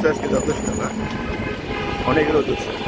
উঠছে আজকে যথেষ্ট না। অনেক রোদ উঠছে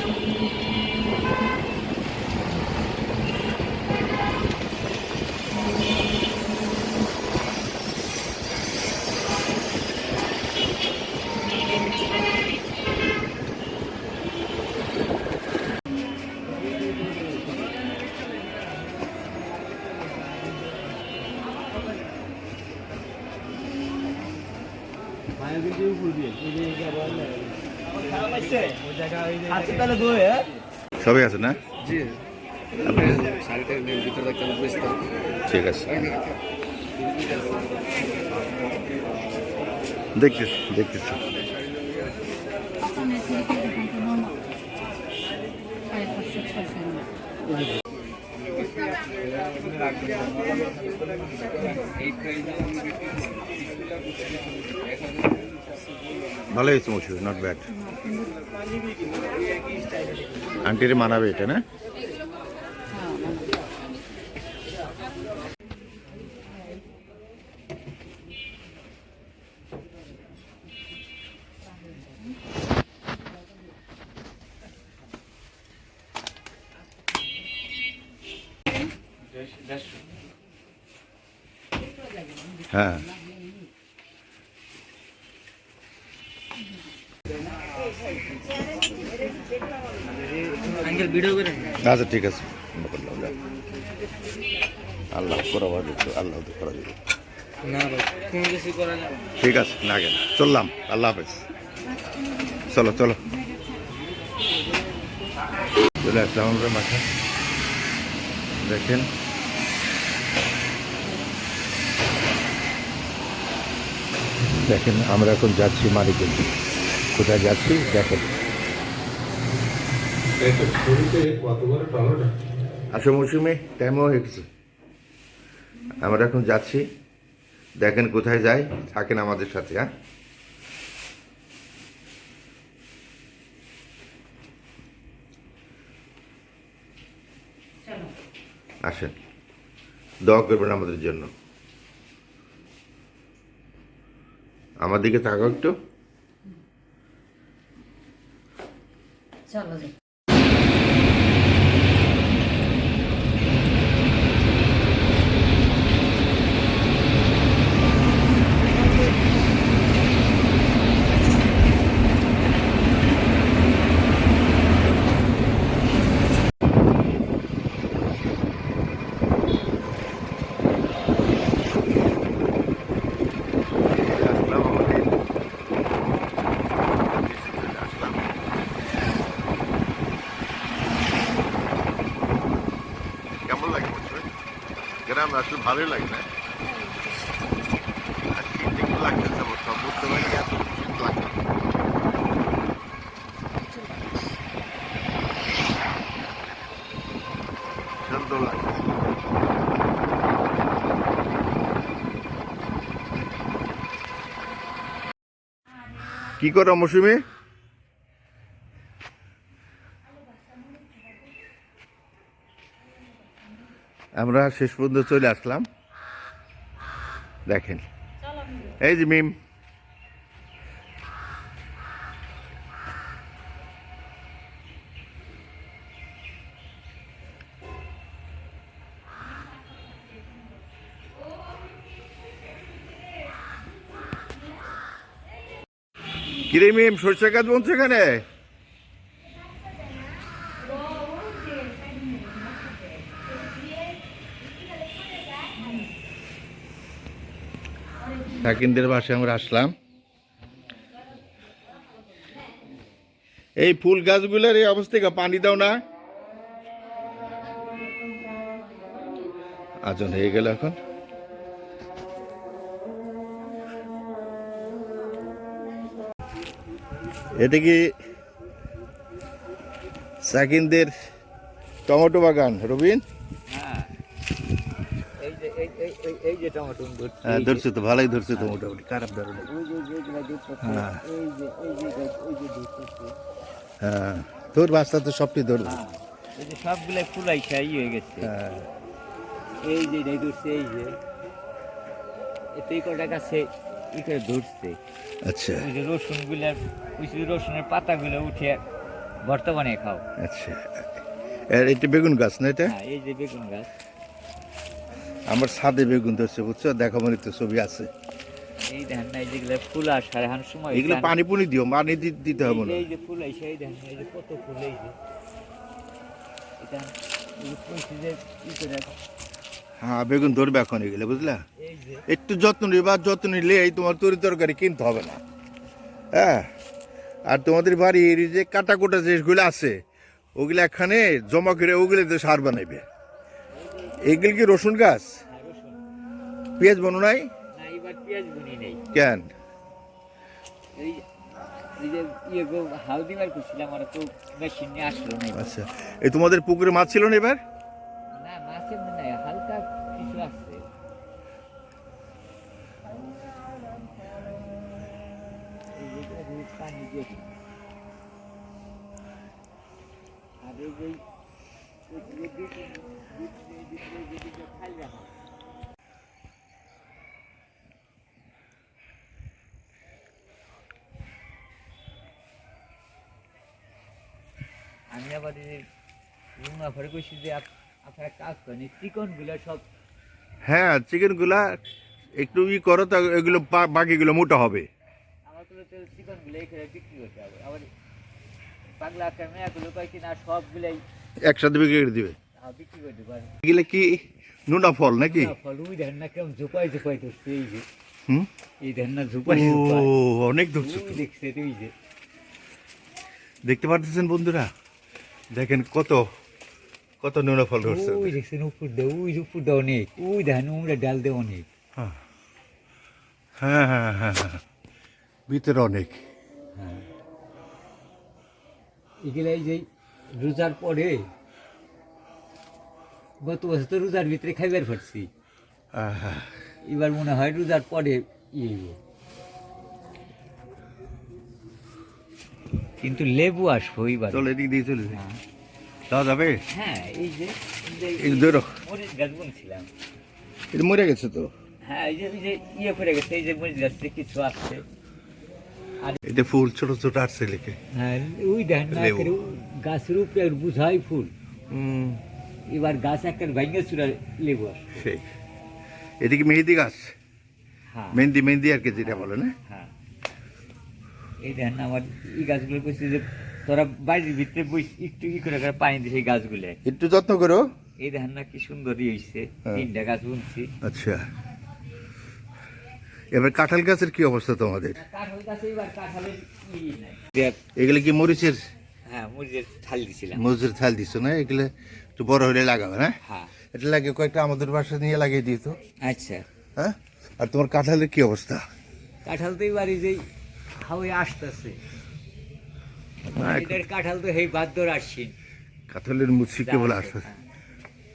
সবাই আছে না? জি। ঠিক আছে। দেখতেছি দেখতেছি। ভালো হয়েছে মশুর নট ব্যাড আন্টিরে মানাবে এটা না? হ্যাঁ। আচ্ছা ঠিক আছে। আল্লাহ করা দিত আল্লাহ করা না ঠিক আছে না গেল চললাম। আল্লাহ হাফেজ। চলো চলো। চলে আসলাম আমরা মাঠে। দেখেন। দেখেন আমরা এখন যাচ্ছি মালিকের দিকে। কোথায় যাচ্ছি? দেখেন। আসো মৌসুমে টাইমও হয়ে গেছে। আমরা এখন যাচ্ছি। দেখেন কোথায় যাই থাকেন আমাদের সাথে হ্যাঁ? আসেন। দোয়া করবেন আমাদের জন্য। আমার দিকে তাকাও একটু। চলো গ্রাম আসলে ভালোই লাগে না? সুন্দর কি করো মৌসুমি? আমরা শেষ পর্যন্ত চলে আসলাম। দেখেন। এই যে মিম। কিরে মিম, সরষে গাছ বলছে এখানে? সাকিনদের বাসায় আমরা আসলাম। এই ফুল গাছগুলোর এই অবস্থা? পানি দাও না। আজন হয়ে গেল এখন। এটা কি সাকিনদের টমেটো বাগান, রবিন হ্যাঁ এই যে এই এই এই এই যে টমেটো ধরছি। হ্যাঁ ধরছে তো ভালোই ধরছে তো। মোটামুটি খারাপ ধরে হ্যাঁ। এই যে এই যে এই যে হ্যাঁ তোর বাচ্চা তো সবটি ধরবে। এই যে সবগুলাই ফুলাই খাই হয়ে গেছে। হ্যাঁ। এই যে এই ধরছে এই যে। এতেই কটা গাছে ই করে ধরছে? আচ্ছা। ওই যে রসুনগুলার ওই যে রসুনের পাতাগুলো উঠে বর্তমানে খাও। আচ্ছা। আর এটা বেগুন গাছ না এটা? হ্যাঁ এই যে বেগুন গাছ। আমার ছাদে বেগুন ধরছে বুঝছ? দেখো মনে তো ছবি আছে। এই ধান নাই যেগুলো ফুল আর সারাহান সময় এগুলো পানি পুনি দিও পানি দিতে হবে না। এই যে ফুল আইসে এই ধান এই যে কত ফুল এই যে। এটা এই যে কইছি যে ই করে হ্যাঁ বেগুন ধরবে এখন এগুলো বুঝলা? একটু যত্ন নিবা যত্ন নিলে এই তোমার তরি তরকারি কিনতে হবে না। হ্যাঁ? আর তোমাদের বাড়ির এই যে কাটা কোটা যেগুলো আছে ওগুলো এখানে জমা করে ওগুলো দিয়ে সার বানাইবে। এগুলো কি রসুন গাছ? হ্যাঁ, রসুন। পেঁয়াজ বনো নাই? কেন? এই আচ্ছা তোমাদের পুকুরে মাছ ছিল না এবার। আর আমি আবার রুমা ঘরে কইছি যে আপ- আপনারা কাজ করেন চিকনগুলো সব হ্যাঁ চিকেনগুলা একটু ই করো তা এগুলো বাকিগুলো মোটা হবে। আমার তো চিকনগুলো এখানে বিক্রি করতে হবে। আবার পাগলা আকার মেয়াগুলো কয় কিনা সবগুলাই একসাথে বিক্রি করে দিবে? আহ, বিক্রি করে দেবো আর এগুলো কি নুনা ফল নাকি? ফল ওই না কেমন ধরছে এই যে। হুম? এই না অনেক ধরছো দেখছে যে। দেখতে পাচ্ছেন বন্ধুরা? দেখেন কত কত নুনা ফল ধরছে। ওই দেখছেন উপর দে ওই যে উপর দে অনেক ওই ধান উমরা ডাল দে অনেক। হ্যাঁ। হ্যাঁ হ্যাঁ হ্যাঁ হ্যাঁ। ভিতরে অনেক। হ্যাঁ। এগুলা এই যে রোজার পরে গত বছর তো রোজার ভিতরে খাইবার আহা, এবার মনে হয় রোজার পরে ইয়ে কিন্তু লেবু আসব এবার চলো এদিক দিয়ে চলে যাই। হ্যাঁ। যাওয়া যাবে? হ্যাঁ এই যে এই ধরো। মরিচ গাছ বুনছিলাম। এটা মরে গেছে তো। হ্যাঁ এই যে এই যে ইয়ে করে গেছে এই যে মরিচ গাছে কিছু আসছে এটা ফুল ছোট ছোট আসছে লেখে। হ্যাঁ ওই দেখ না গাছের উপরে বুঝাই ফুল। এবার গাছ একটা ভাঙ্গে চূড়া লেবু সেই। এদিকে মেহেদি গাছ? হ্যাঁ। মেহেন্দি মেহেন্দি আর কি যেটা বলে না? হ্যাঁ। এই দেখ না আমার এই গাছগুলো কইছে যে তোরা বাড়ির ভিতরে বই একটু ই করে করে পানি দিছে এই গাছগুলো। একটু যত্ন করো। এই দেখেন না কি সুন্দরই হইছে। হ্যাঁ। তিনটা গাছ বুনছি। আচ্ছা। এবার কাঁঠাল গাছের কি অবস্থা তোমাদের? এগুলো কি মরিচের? হ্যাঁ মরিচের থাল দিছিলাম। মরিচের থাল দিছো না? এগুলো একটু বড় হলে লাগাবে না হ্যাঁ। এটা লাগে কয়েকটা আমাদের বাসা নিয়ে লাগিয়ে দিত আচ্ছা। হ্যাঁ? আর তোমার কাঁঠালের কি অবস্থা? কাঁঠাল তো এবার এই যে হাওয়ে আসতেছে কাঁঠাল তো সেই বাদ্যর আসছেন কাঁঠালের মুসি কেবল আসছে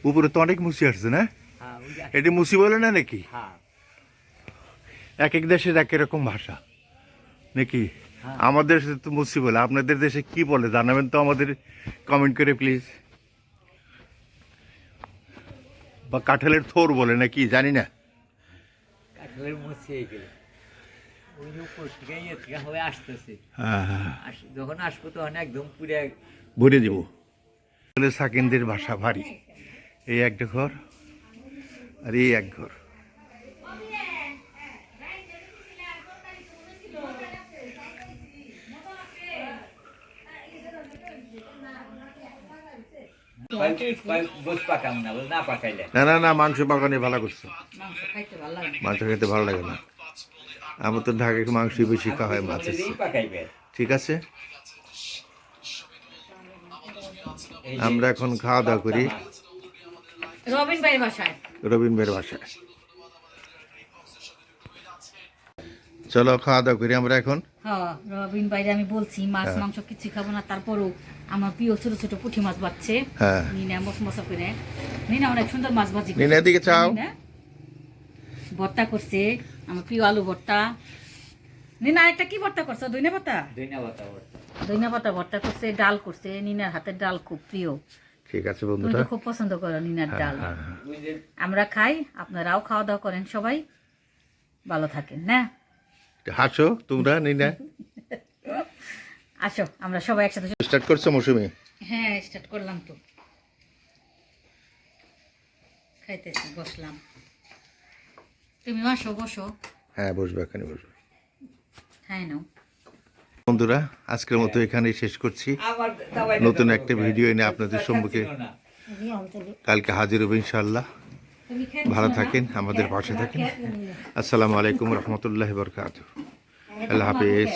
উপরে তো অনেক মুসি আসছে না? হ্যাঁ এটি মুসি বলে না নাকি? হ্যাঁ। এক এক দেশের এক রকম ভাষা। নাকি? হ্যাঁ। আমাদের তো মুসি বলে আপনাদের দেশে কি বলে? জানাবেন তো আমাদের কমেন্ট করে প্লিজ বা কাঁঠালের থোর বলে নাকি? জানি না। কাঁঠালের হ্যাঁ হ্যাঁ যখন আসব তখন একদম পুরে ভরে দিব। তাহলে সাকিনদের ভাষা ভারী। এই একটা ঘর আর এই এক ঘর। না না না না না মাংস পাকানি ভালো করছ। মাংস খাইতে ভালো লাগে না। খেতে ভালো লাগে না। আমার তো ঢাকায় মাংসই বেশি খাওয়া হয় মাছের ঠিক আছে? আমরা এখন খাওয়া দাওয়া করি। রবিন ভাইয়ের বাসায়। রবীন ভাইয়ের বাসায়। চলো খাওয়া দাওয়া করি আমরা এখন। হ্যাঁ রবিন ভাইরে আমি বলছি মাছ হ্যাঁ। মাংস কিছু খাব না তারপরও আমার প্রিয় ছোট ছোট পুঁটি মাছ বাচ্ছে হ্যাঁ। নিনা মশ মশা করে। নিনা অনেক সুন্দর মাছ ভাজি। নিনা, এদিকে চাও। ভর্তা করছে আমার প্রিয় আলু ভর্তা। নিনা একটা কি ভর্তা করছ? দইনা পাতা। দইনা পাতা ভর্তা। করছে ডাল করছে নিনার হাতের ডাল খুব প্রিয়। ঠিক আছে তুমি বন্ধুরা। খুব পছন্দ করো নিনার হ্যাঁ, ডাল। হ্যাঁ, আমরা খাই আপনারাও খাওয়া দাওয়া করেন সবাই। ভালো থাকেন না? হাসো তোমরা নেই না আসো আমরা সবাই একসাথে স্টার্ট করছ মৌসুমি? হ্যাঁ স্টার্ট করলাম তো। খাইতেছি বসলাম। তুমি আসো বসো। হ্যাঁ বসবে এখানে বসবে। খাই নাও। বন্ধুরা আজকের মতো এখানেই শেষ করছি। নতুন একটা ভিডিও এনে আপনাদের সম্মুখে কালকে হাজির হবে ইনশাল্লাহ ভালো থাকেন আমাদের পাশে থাকেন। আসসালামু আলাইকুম রহমতুল্লাহ বরকাত আল্লাহ হাফিজ।